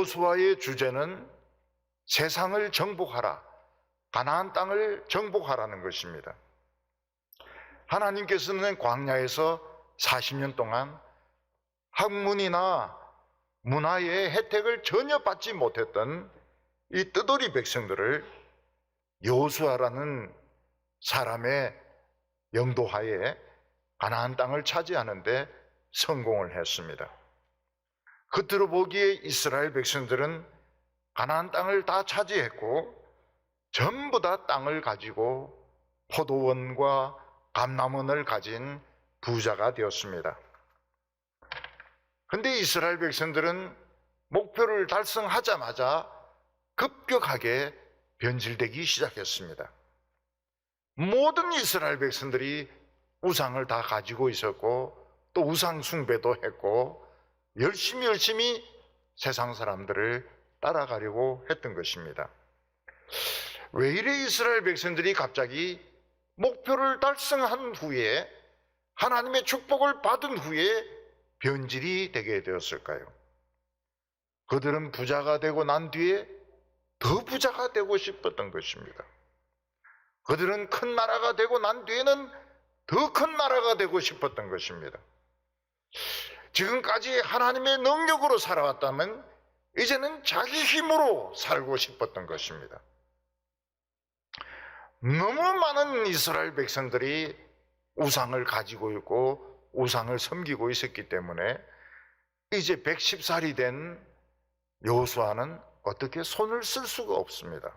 여호수아의 주제는 세상을 정복하라, 가나안 땅을 정복하라는 것입니다. 하나님께서는 광야에서 40년 동안 학문이나 문화의 혜택을 전혀 받지 못했던 이 뜨돌이 백성들을 여호수아라는 사람의 영도하에 가나안 땅을 차지하는데 성공을 했습니다. 겉으로 보기에 이스라엘 백성들은 가나안 땅을 다 차지했고 전부 다 땅을 가지고 포도원과 감남원을 가진 부자가 되었습니다. 근데 이스라엘 백성들은 목표를 달성하자마자 급격하게 변질되기 시작했습니다. 모든 이스라엘 백성들이 우상을 다 가지고 있었고 또 우상 숭배도 했고 열심히 열심히 세상 사람들을 따라가려고 했던 것입니다. 왜 이래 이스라엘 백성들이 갑자기 목표를 달성한 후에 하나님의 축복을 받은 후에 변질이 되게 되었을까요? 그들은 부자가 되고 난 뒤에 더 부자가 되고 싶었던 것입니다. 그들은 큰 나라가 되고 난 뒤에는 더 큰 나라가 되고 싶었던 것입니다. 지금까지 하나님의 능력으로 살아왔다면 이제는 자기 힘으로 살고 싶었던 것입니다. 너무 많은 이스라엘 백성들이 우상을 가지고 있고 우상을 섬기고 있었기 때문에 이제 110살이 된 여호수아는 어떻게 손을 쓸 수가 없습니다.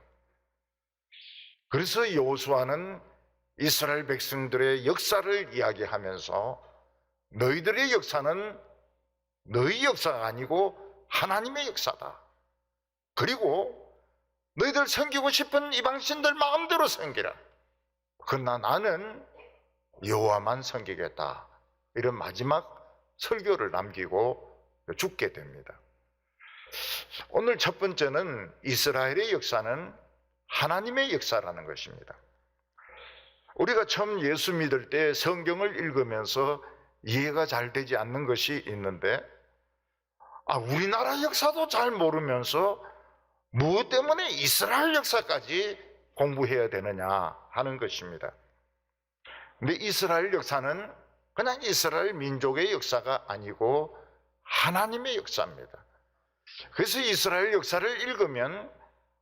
그래서 여호수아는 이스라엘 백성들의 역사를 이야기하면서 너희들의 역사는 너희 역사가 아니고 하나님의 역사다. 그리고 너희들 섬기고 싶은 이방신들 마음대로 섬기라. 그러나 나는 여호와만 섬기겠다. 이런 마지막 설교를 남기고 죽게 됩니다. 오늘 첫 번째는 이스라엘의 역사는 하나님의 역사라는 것입니다. 우리가 처음 예수 믿을 때 성경을 읽으면서 이해가 잘 되지 않는 것이 있는데, 아, 우리나라 역사도 잘 모르면서 무엇 때문에 이스라엘 역사까지 공부해야 되느냐 하는 것입니다. 근데 이스라엘 역사는 그냥 이스라엘 민족의 역사가 아니고 하나님의 역사입니다. 그래서 이스라엘 역사를 읽으면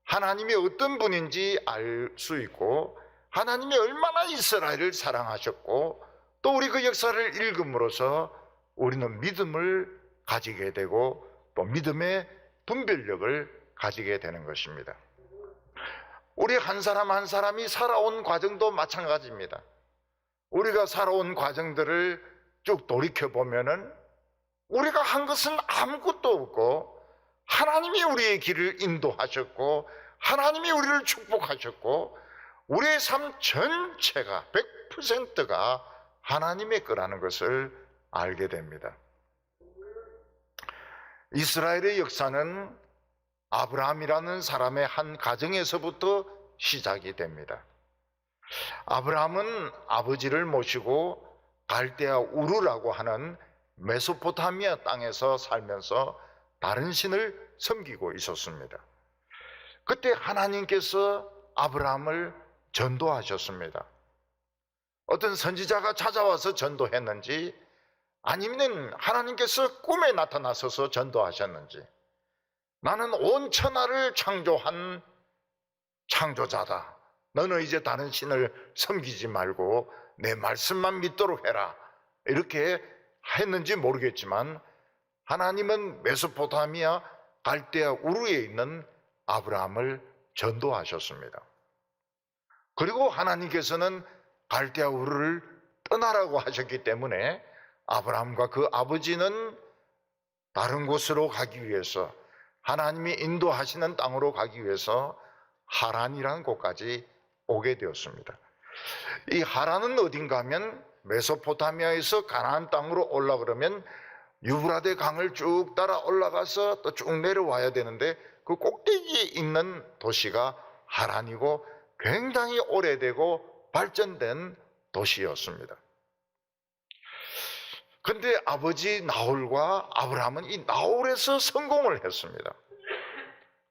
하나님이 어떤 분인지 알 수 있고 하나님이 얼마나 이스라엘을 사랑하셨고 또 우리 그 역사를 읽음으로써 우리는 믿음을 가지게 되고 또 믿음의 분별력을 가지게 되는 것입니다. 우리 한 사람 한 사람이 살아온 과정도 마찬가지입니다. 우리가 살아온 과정들을 쭉 돌이켜 보면은 우리가 한 것은 아무것도 없고 하나님이 우리의 길을 인도하셨고 하나님이 우리를 축복하셨고 우리의 삶 전체가 100%가 하나님의 거라는 것을 알게 됩니다. 이스라엘의 역사는 아브라함이라는 사람의 한 가정에서부터 시작이 됩니다. 아브라함은 아버지를 모시고 갈대아 우르라고 하는 메소포타미아 땅에서 살면서 다른 신을 섬기고 있었습니다. 그때 하나님께서 아브라함을 전도하셨습니다. 어떤 선지자가 찾아와서 전도했는지 아니면 하나님께서 꿈에 나타나셔서 전도하셨는지 나는 온 천하를 창조한 창조자다. 너는 이제 다른 신을 섬기지 말고 내 말씀만 믿도록 해라. 이렇게 했는지 모르겠지만 하나님은 메소포타미아 갈대아 우르에 있는 아브라함을 전도하셨습니다. 그리고 하나님께서는 갈대아 우르를 떠나라고 하셨기 때문에 아브라함과 그 아버지는 다른 곳으로 가기 위해서 하나님이 인도하시는 땅으로 가기 위해서 하란이라는 곳까지 오게 되었습니다. 이 하란은 어딘가 하면 메소포타미아에서 가나안 땅으로 올라 그러면 유브라데 강을 쭉 따라 올라가서 또 쭉 내려와야 되는데 그 꼭대기에 있는 도시가 하란이고 굉장히 오래되고 발전된 도시였습니다. 근데 아버지 나홀과 아브라함은 이 나홀에서 성공을 했습니다.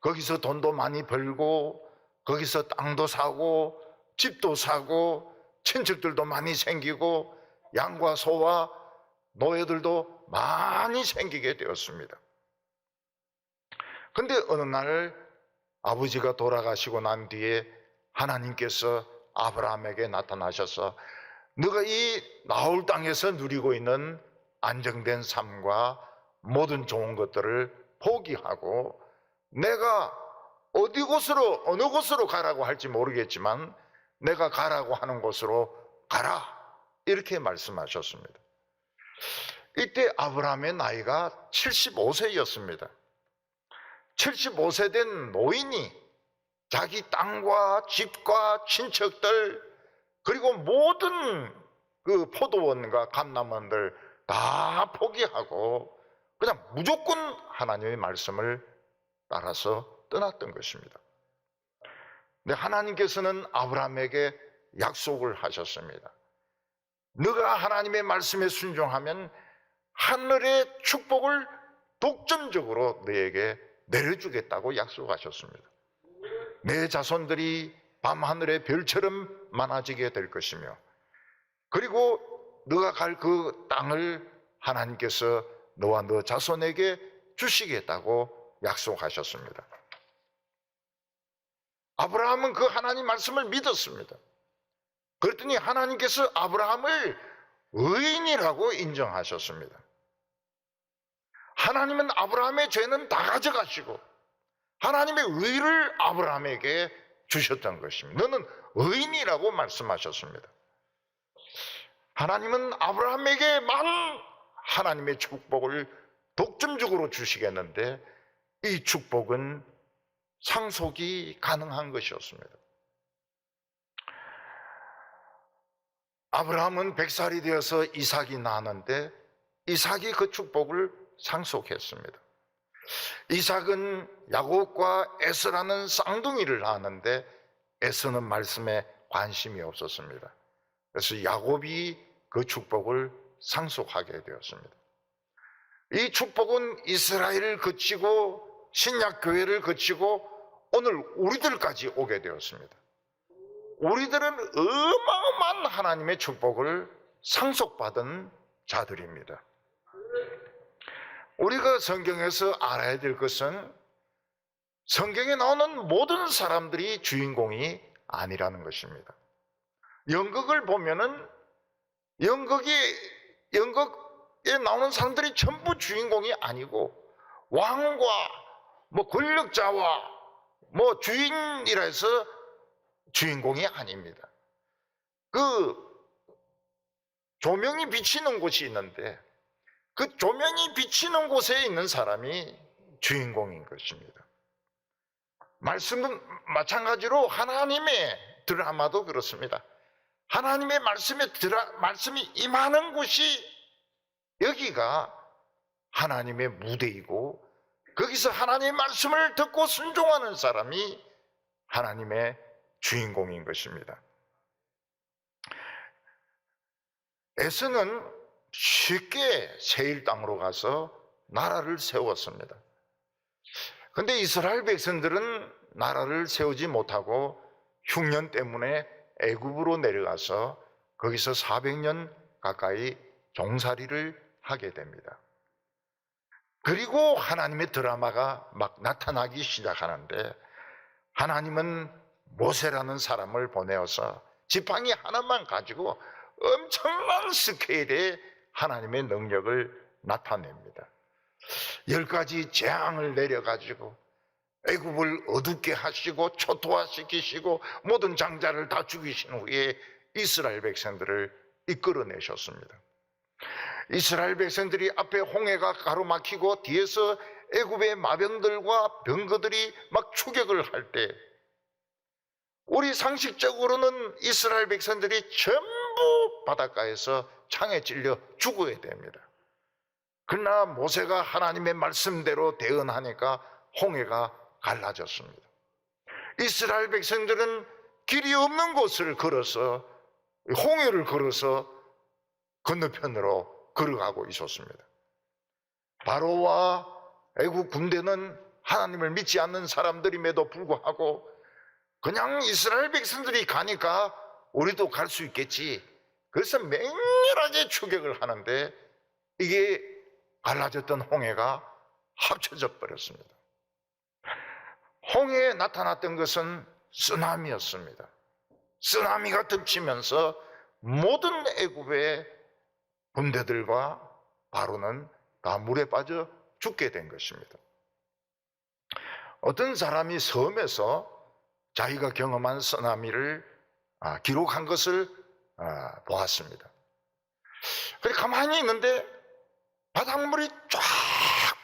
거기서 돈도 많이 벌고 거기서 땅도 사고 집도 사고 친척들도 많이 생기고 양과 소와 노예들도 많이 생기게 되었습니다. 근데 어느 날 아버지가 돌아가시고 난 뒤에 하나님께서 아브라함에게 나타나셔서 너가 이 나올 땅에서 누리고 있는 안정된 삶과 모든 좋은 것들을 포기하고 내가 어디 곳으로 어느 곳으로 가라고 할지 모르겠지만 내가 가라고 하는 곳으로 가라 이렇게 말씀하셨습니다. 이때 아브라함의 나이가 75세였습니다. 75세 된 노인이 자기 땅과 집과 친척들 그리고 모든 그 포도원과 감남원들 다 포기하고 그냥 무조건 하나님의 말씀을 따라서 떠났던 것입니다. 근데 하나님께서는 아브라함에게 약속을 하셨습니다. 너가 하나님의 말씀에 순종하면 하늘의 축복을 독점적으로 너에게 내려주겠다고 약속하셨습니다. 내 자손들이 밤하늘의 별처럼 많아지게 될 것이며 그리고 너가 갈 그 땅을 하나님께서 너와 너 자손에게 주시겠다고 약속하셨습니다. 아브라함은 그 하나님 말씀을 믿었습니다. 그랬더니 하나님께서 아브라함을 의인이라고 인정하셨습니다. 하나님은 아브라함의 죄는 다 가져가시고 하나님의 의를 아브라함에게 주셨던 것입니다. 너는 의인이라고 말씀하셨습니다. 하나님은 아브라함에게만 하나님의 축복을 독점적으로 주시겠는데 이 축복은 상속이 가능한 것이었습니다. 아브라함은 백살이 되어서 이삭이 낳았는데 이삭이 그 축복을 상속했습니다. 이삭은 야곱과 에스라는 쌍둥이를 낳았는데 에스는 말씀에 관심이 없었습니다. 그래서 야곱이 그 축복을 상속하게 되었습니다. 이 축복은 이스라엘을 거치고 신약 교회를 거치고 오늘 우리들까지 오게 되었습니다. 우리들은 어마어마한 하나님의 축복을 상속받은 자들입니다. 우리가 성경에서 알아야 될 것은 성경에 나오는 모든 사람들이 주인공이 아니라는 것입니다. 연극을 보면은 연극이 연극에 나오는 사람들이 전부 주인공이 아니고 왕과 뭐 권력자와 뭐 주인이라 해서 주인공이 아닙니다. 그 조명이 비치는 곳이 있는데 그 조명이 비치는 곳에 있는 사람이 주인공인 것입니다. 말씀은 마찬가지로 하나님의 드라마도 그렇습니다. 하나님의 말씀에 드라, 말씀이 임하는 곳이 여기가 하나님의 무대이고 거기서 하나님의 말씀을 듣고 순종하는 사람이 하나님의 주인공인 것입니다. 에스는 쉽게 세일 땅으로 가서 나라를 세웠습니다. 근데 이스라엘 백성들은 나라를 세우지 못하고 흉년 때문에 애굽으로 내려가서 거기서 400년 가까이 종살이를 하게 됩니다. 그리고 하나님의 드라마가 막 나타나기 시작하는데 하나님은 모세라는 사람을 보내어서 지팡이 하나만 가지고 엄청난 스케일의 하나님의 능력을 나타냅니다. 열 가지 재앙을 내려가지고 애굽을 어둡게 하시고 초토화시키시고 모든 장자를 다 죽이신 후에 이스라엘 백성들을 이끌어내셨습니다. 이스라엘 백성들이 앞에 홍해가 가로막히고 뒤에서 애굽의 마병들과 병거들이 막 추격을 할 때 우리 상식적으로는 이스라엘 백성들이 전부 바닷가에서 창에 찔려 죽어야 됩니다. 그러나 모세가 하나님의 말씀대로 대응하니까 홍해가 갈라졌습니다. 이스라엘 백성들은 길이 없는 곳을 걸어서 홍해를 걸어서 건너편으로 걸어가고 있었습니다. 바로와 애국 군대는 하나님을 믿지 않는 사람들임에도 불구하고 그냥 이스라엘 백성들이 가니까 우리도 갈 수 있겠지. 그래서 맹렬하게 추격을 하는데 이게 갈라졌던 홍해가 합쳐져 버렸습니다. 홍해에 나타났던 것은 쓰나미였습니다. 쓰나미가 덮치면서 모든 애굽의 군대들과 바로는 다 물에 빠져 죽게 된 것입니다. 어떤 사람이 섬에서 자기가 경험한 쓰나미를 아, 기록한 것을 아, 보았습니다. 그래 가만히 있는데 바닷물이 쫙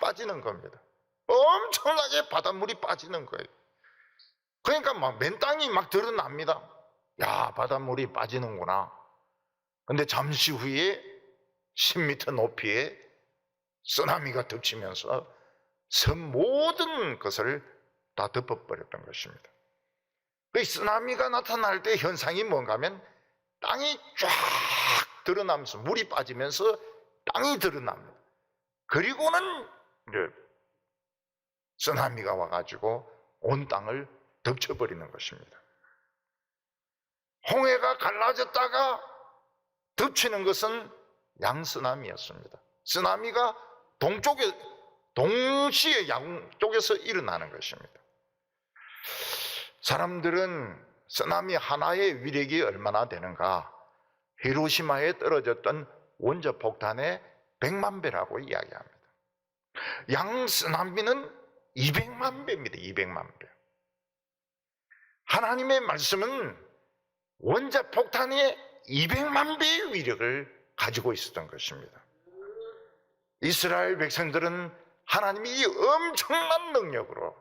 빠지는 겁니다. 엄청나게 바닷물이 빠지는 거예요. 그러니까 막 맨땅이 막 드러납니다. 야, 바닷물이 빠지는구나. 근데 잠시 후에 10m 높이에 쓰나미가 덮치면서 섬 모든 것을 다 덮어버렸던 것입니다. 그 쓰나미가 나타날 때 현상이 뭔가 하면 땅이 쫙 드러나면서 물이 빠지면서 땅이 드러납니다. 그리고는 쓰나미가 와가지고 온 땅을 덮쳐버리는 것입니다. 홍해가 갈라졌다가 덮치는 것은 양쓰나미였습니다. 쓰나미가 동쪽에 동시에 양쪽에서 일어나는 것입니다. 사람들은 쓰나미 하나의 위력이 얼마나 되는가? 히로시마에 떨어졌던 원자 폭탄의 100만 배라고 이야기합니다. 양 쓰나미는 200만 배입니다. 200만 배. 하나님의 말씀은 원자 폭탄의 200만 배의 위력을 가지고 있었던 것입니다. 이스라엘 백성들은 하나님이 엄청난 능력으로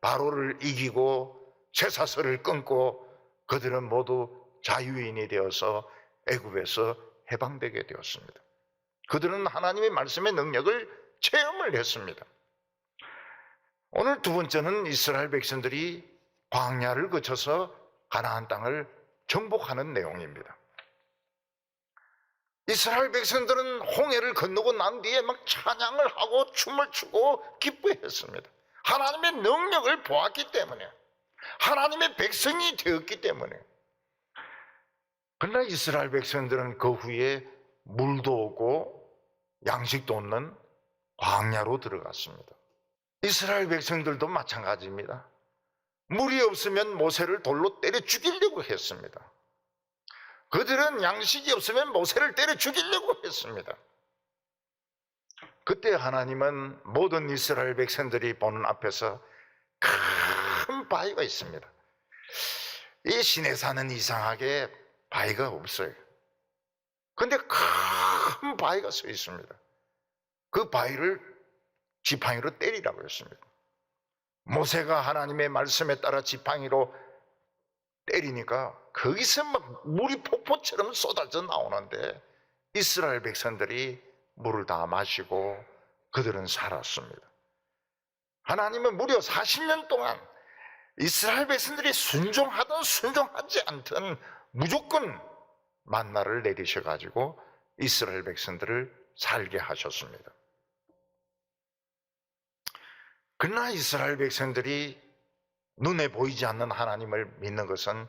바로를 이기고 쇠사슬을 끊고 그들은 모두 자유인이 되어서 애굽에서 해방되게 되었습니다. 그들은 하나님의 말씀의 능력을 체험을 했습니다. 오늘 두 번째는 이스라엘 백성들이 광야를 거쳐서 가나안 땅을 정복하는 내용입니다. 이스라엘 백성들은 홍해를 건너고 난 뒤에 막 찬양을 하고 춤을 추고 기뻐했습니다. 하나님의 능력을 보았기 때문에 하나님의 백성이 되었기 때문에 그러나 이스라엘 백성들은 그 후에 물도 오고 양식도 없는 광야로 들어갔습니다. 이스라엘 백성들도 마찬가지입니다. 물이 없으면 모세를 돌로 때려 죽이려고 했습니다. 그들은 양식이 없으면 모세를 때려 죽이려고 했습니다. 그때 하나님은 모든 이스라엘 백성들이 보는 앞에서 큰 바위가 있습니다. 이 시내산은 이상하게 바위가 없어요. 근데 큰 바위가 서 있습니다. 그 바위를 지팡이로 때리라고 했습니다. 모세가 하나님의 말씀에 따라 지팡이로 때리니까 거기서 막 물이 폭포처럼 쏟아져 나오는데 이스라엘 백성들이 물을 다 마시고 그들은 살았습니다. 하나님은 무려 40년 동안 이스라엘 백성들이 순종하든 순종하지 않든 무조건 만나를 내리셔 가지고 이스라엘 백성들을 살게 하셨습니다. 그러나 이스라엘 백성들이 눈에 보이지 않는 하나님을 믿는 것은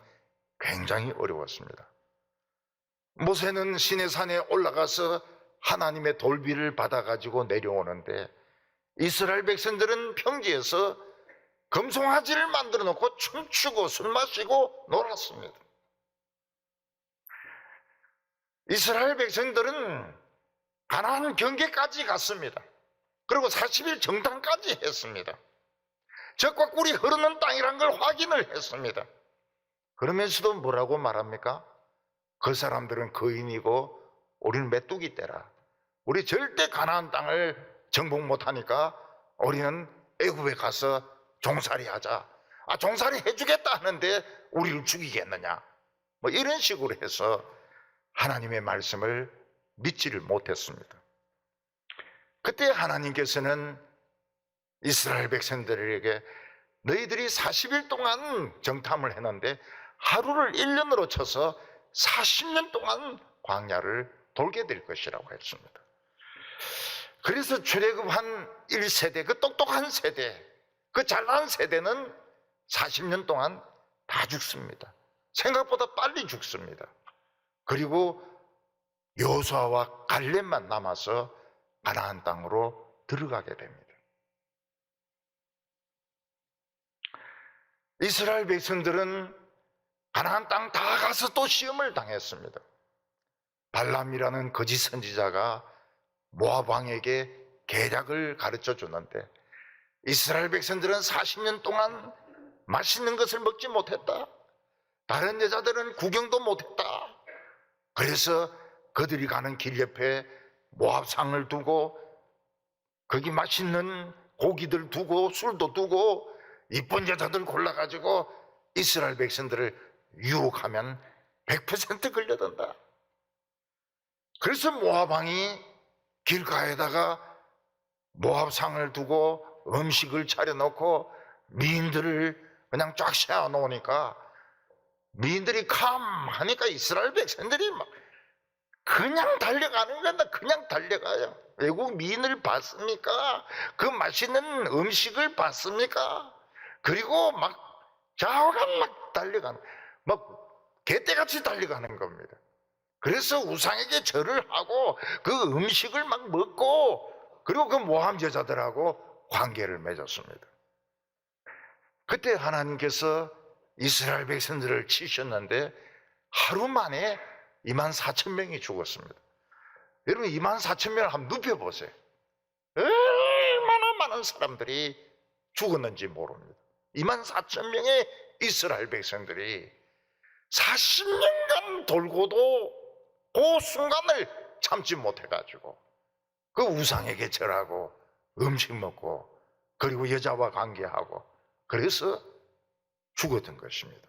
굉장히 어려웠습니다. 모세는 시내 산에 올라가서 하나님의 돌비를 받아가지고 내려오는데 이스라엘 백성들은 평지에서 금송아지를 만들어 놓고 춤추고 술 마시고 놀았습니다. 이스라엘 백성들은 가나안 경계까지 갔습니다. 그리고 40일 정탐까지 했습니다. 적과 꿀이 흐르는 땅이란 걸 확인을 했습니다. 그러면서도 뭐라고 말합니까? 그 사람들은 거인이고 우리는 메뚜기 떼라. 우리 절대 가나안 땅을 정복 못하니까 우리는 애굽에 가서 종살이 하자. 아 종살이 해주겠다 하는데 우리를 죽이겠느냐? 뭐 이런 식으로 해서 하나님의 말씀을 믿지를 못했습니다. 그때 하나님께서는 이스라엘 백성들에게 너희들이 40일 동안 정탐을 했는데 하루를 1년으로 쳐서 40년 동안 광야를 돌게 될 것이라고 했습니다. 그래서 출애굽한 1세대, 그 똑똑한 세대, 그 잘난 세대는 40년 동안 다 죽습니다. 생각보다 빨리 죽습니다. 그리고 여호수아와 갈렙만 남아서 가나안 땅으로 들어가게 됩니다. 이스라엘 백성들은 가나안 땅 다 가서 또 시험을 당했습니다. 발람이라는 거짓 선지자가 모압 왕에게 계략을 가르쳐 주는데 이스라엘 백성들은 40년 동안 맛있는 것을 먹지 못했다. 다른 여자들은 구경도 못했다. 그래서 그들이 가는 길 옆에 모압상을 두고 거기 맛있는 고기들 두고 술도 두고 이쁜 여자들 골라가지고 이스라엘 백성들을 유혹하면 100% 걸려든다. 그래서 모압 왕이 길가에다가 모압상을 두고 음식을 차려놓고 미인들을 그냥 쫙 세워놓으니까 미인들이 캄 하니까 이스라엘 백성들이 막 그냥 달려가는 건다 그냥 달려가요 외국 미인을 봤습니까? 그 맛있는 음식을 봤습니까? 그리고 막 좌우간 막 달려가는 막 개떼같이 달려가는 겁니다 그래서 우상에게 절을 하고 그 음식을 막 먹고 그리고 그 모함 여자들하고 관계를 맺었습니다. 그때 하나님께서 이스라엘 백성들을 치셨는데 하루 만에 2만 4천 명이 죽었습니다. 여러분 2만 4천 명을 한번 눕혀보세요. 얼마나 많은 사람들이 죽었는지 모릅니다. 2만 4천 명의 이스라엘 백성들이 40년간 돌고도 그 순간을 참지 못해가지고 그 우상에게 절하고 음식 먹고 그리고 여자와 관계하고 그래서 죽었던 것입니다.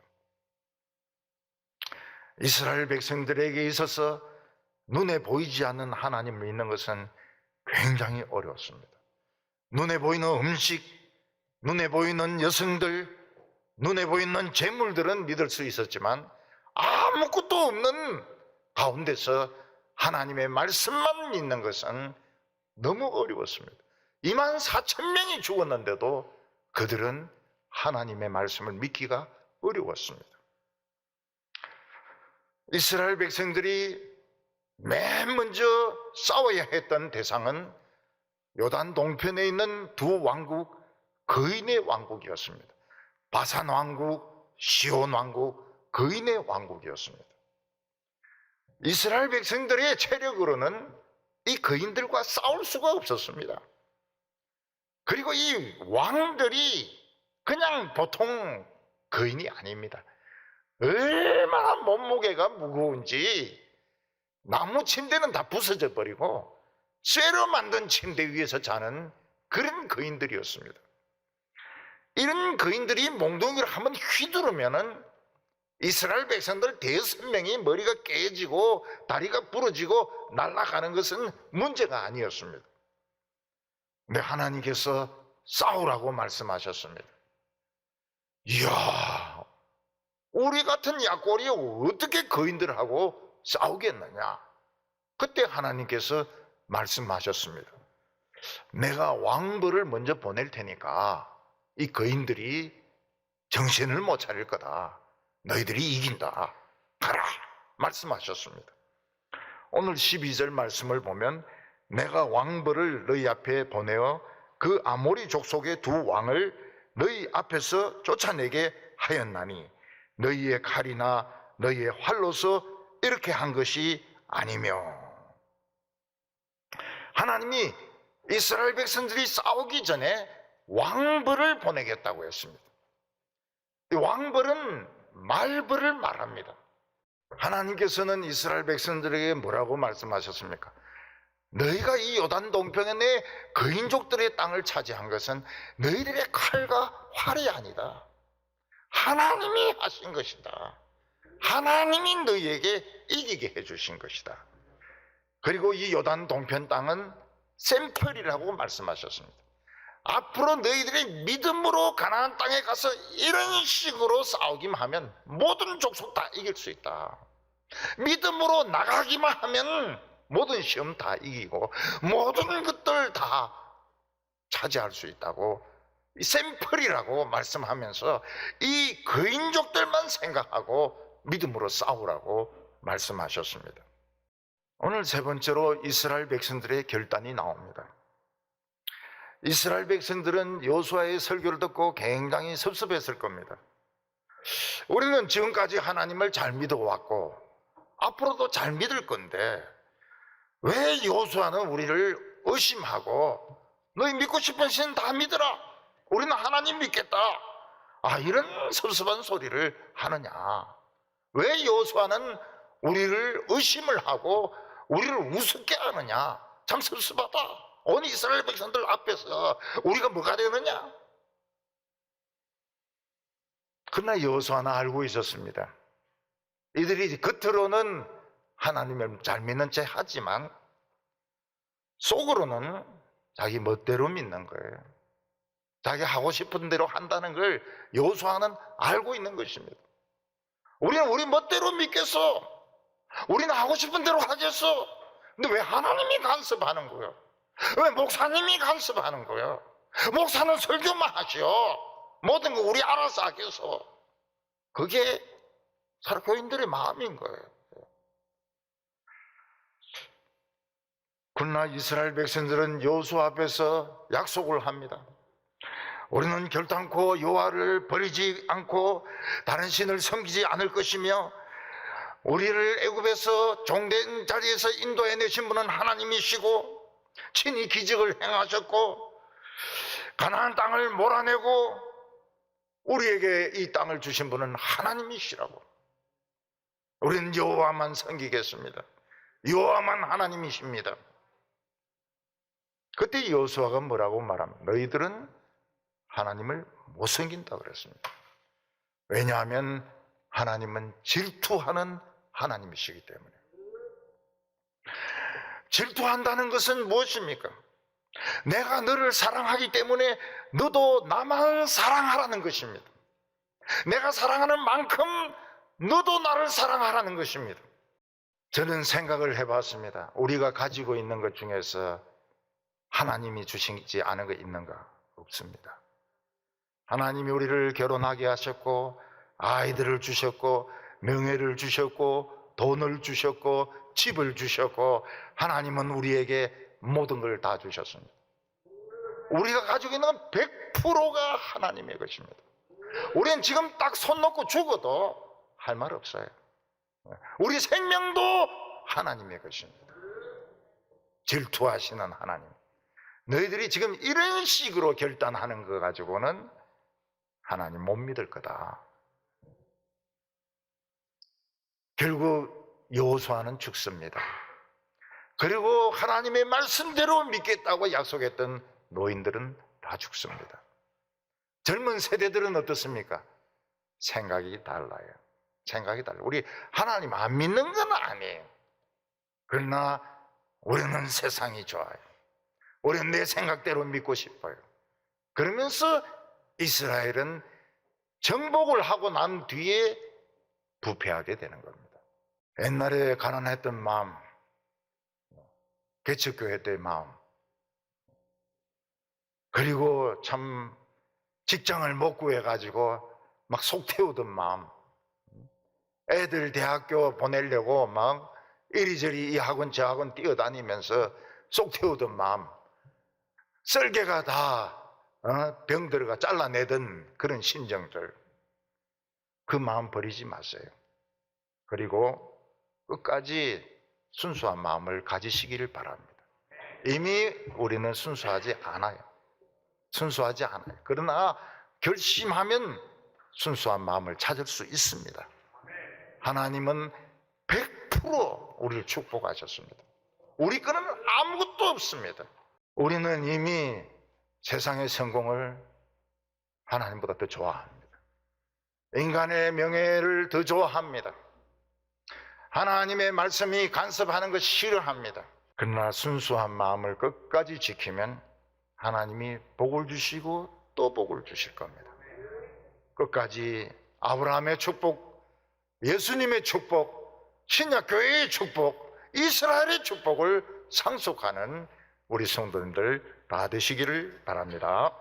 이스라엘 백성들에게 있어서 눈에 보이지 않는 하나님을 믿는 것은 굉장히 어려웠습니다. 눈에 보이는 음식, 눈에 보이는 여성들, 눈에 보이는 재물들은 믿을 수 있었지만 아무것도 없는 가운데서 하나님의 말씀만 믿는 것은 너무 어려웠습니다. 2만 4천 명이 죽었는데도 그들은 하나님의 말씀을 믿기가 어려웠습니다. 이스라엘 백성들이 맨 먼저 싸워야 했던 대상은 요단 동편에 있는 두 왕국 거인의 왕국이었습니다. 바산 왕국, 시온 왕국, 거인의 왕국이었습니다. 이스라엘 백성들의 체력으로는 이 거인들과 싸울 수가 없었습니다. 그리고 이 왕들이 그냥 보통 거인이 아닙니다. 얼마나 몸무게가 무거운지 나무 침대는 다 부서져 버리고 쇠로 만든 침대 위에서 자는 그런 거인들이었습니다. 이런 거인들이 몽둥이를 한번 휘두르면은 이스라엘 백성들 대여섯 명이 머리가 깨지고 다리가 부러지고 날아가는 것은 문제가 아니었습니다. 근데 하나님께서 싸우라고 말씀하셨습니다. 이야, 우리 같은 약골이 어떻게 거인들하고 싸우겠느냐? 그때 하나님께서 말씀하셨습니다. 내가 왕벌을 먼저 보낼 테니까 이 거인들이 정신을 못 차릴 거다. 너희들이 이긴다. 가라. 말씀하셨습니다. 오늘 12절 말씀을 보면 내가 왕벌을 너희 앞에 보내어 그 아모리 족속의 두 왕을 너희 앞에서 쫓아내게 하였나니 너희의 칼이나 너희의 활로서 이렇게 한 것이 아니며 하나님이 이스라엘 백성들이 싸우기 전에 왕벌을 보내겠다고 했습니다. 이 왕벌은 말벌을 말합니다. 하나님께서는 이스라엘 백성들에게 뭐라고 말씀하셨습니까? 너희가 이 요단 동편의 거인족들의 땅을 차지한 것은 너희들의 칼과 활이 아니다. 하나님이 하신 것이다. 하나님이 너희에게 이기게 해주신 것이다. 그리고 이 요단 동편 땅은 샘플이라고 말씀하셨습니다. 앞으로 너희들이 믿음으로 가나안 땅에 가서 이런 식으로 싸우기만 하면 모든 족속 다 이길 수 있다. 믿음으로 나가기만 하면 모든 시험 다 이기고 모든 것들 다 차지할 수 있다고 이 샘플이라고 말씀하면서 이 거인족들만 생각하고 믿음으로 싸우라고 말씀하셨습니다. 오늘 세 번째로 이스라엘 백성들의 결단이 나옵니다. 이스라엘 백성들은 요수아의 설교를 듣고 굉장히 섭섭했을 겁니다. 우리는 지금까지 하나님을 잘 믿어왔고 앞으로도 잘 믿을 건데 왜 요수아는 우리를 의심하고 너희 믿고 싶은 신 다 믿어라. 우리는 하나님 믿겠다. 아 이런 섭섭한 소리를 하느냐? 왜 요수아는 우리를 의심을 하고 우리를 우습게 하느냐? 참 섭섭하다. 온 이스라엘 백성들 앞에서 우리가 뭐가 되느냐? 그러나 여호수아는 알고 있었습니다. 이들이 겉으로는 하나님을 잘 믿는 채 하지만 속으로는 자기 멋대로 믿는 거예요. 자기 하고 싶은 대로 한다는 걸 여호수아는 알고 있는 것입니다. 우리는 우리 멋대로 믿겠어. 우리는 하고 싶은 대로 하겠어. 근데 왜 하나님이 간섭하는 거예요? 왜 목사님이 간섭하는 거예요? 목사는 설교만 하죠. 모든 거 우리 알아서 하겠어. 그게 사교인들의 마음인 거예요. 그러나 이스라엘 백성들은 여호수 앞에서 약속을 합니다. 우리는 결단코 여호와를 버리지 않고 다른 신을 섬기지 않을 것이며 우리를 애굽에서 종된 자리에서 인도해 내신 분은 하나님이시고 친히 기적을 행하셨고 가나안 땅을 몰아내고 우리에게 이 땅을 주신 분은 하나님이시라고. 우리는 여호와만 섬기겠습니다. 여호와만 하나님이십니다. 그때 여호수아가 뭐라고 말합니까? 너희들은 하나님을 못 섬긴다 그랬습니다. 왜냐하면 하나님은 질투하는 하나님이시기 때문에. 질투한다는 것은 무엇입니까? 내가 너를 사랑하기 때문에 너도 나만 사랑하라는 것입니다. 내가 사랑하는 만큼 너도 나를 사랑하라는 것입니다. 저는 생각을 해봤습니다. 우리가 가지고 있는 것 중에서 하나님이 주시지 않은 거 있는가? 없습니다. 하나님이 우리를 결혼하게 하셨고, 아이들을 주셨고, 명예를 주셨고, 돈을 주셨고, 집을 주셨고, 하나님은 우리에게 모든 걸 다 주셨습니다. 우리가 가지고 있는 건 100%가 하나님의 것입니다. 우리는 지금 딱 손 놓고 죽어도 할 말 없어요. 우리 생명도 하나님의 것입니다. 질투하시는 하나님. 너희들이 지금 이런 식으로 결단하는 거 가지고는 하나님 못 믿을 거다. 결국 여호수아는 죽습니다. 그리고 하나님의 말씀대로 믿겠다고 약속했던 노인들은 다 죽습니다. 젊은 세대들은 어떻습니까? 생각이 달라요. 생각이 달라요. 우리 하나님 안 믿는 건 아니에요. 그러나 우리는 세상이 좋아요. 우리는 내 생각대로 믿고 싶어요. 그러면서 이스라엘은 정복을 하고 난 뒤에 부패하게 되는 겁니다. 옛날에 가난했던 마음, 개척교회 때의 마음, 그리고 참 직장을 못 구해가지고 막 속 태우던 마음, 애들 대학교 보내려고 막 이리저리 이 학원 저 학원 뛰어다니면서 속 태우던 마음, 썰개가 다 어, 병들어가 잘라내던 그런 심정들, 그 마음 버리지 마세요. 그리고 끝까지 순수한 마음을 가지시기를 바랍니다. 이미 우리는 순수하지 않아요. 순수하지 않아요. 그러나 결심하면 순수한 마음을 찾을 수 있습니다. 하나님은 100% 우리를 축복하셨습니다. 우리 거는 아무것도 없습니다. 우리는 이미 세상의 성공을 하나님보다 더 좋아합니다. 인간의 명예를 더 좋아합니다. 하나님의 말씀이 간섭하는 것 싫어합니다. 그러나 순수한 마음을 끝까지 지키면 하나님이 복을 주시고 또 복을 주실 겁니다. 끝까지 아브라함의 축복, 예수님의 축복, 신약 교회의 축복, 이스라엘의 축복을 상속하는 우리 성도님들 다 되시기를 바랍니다.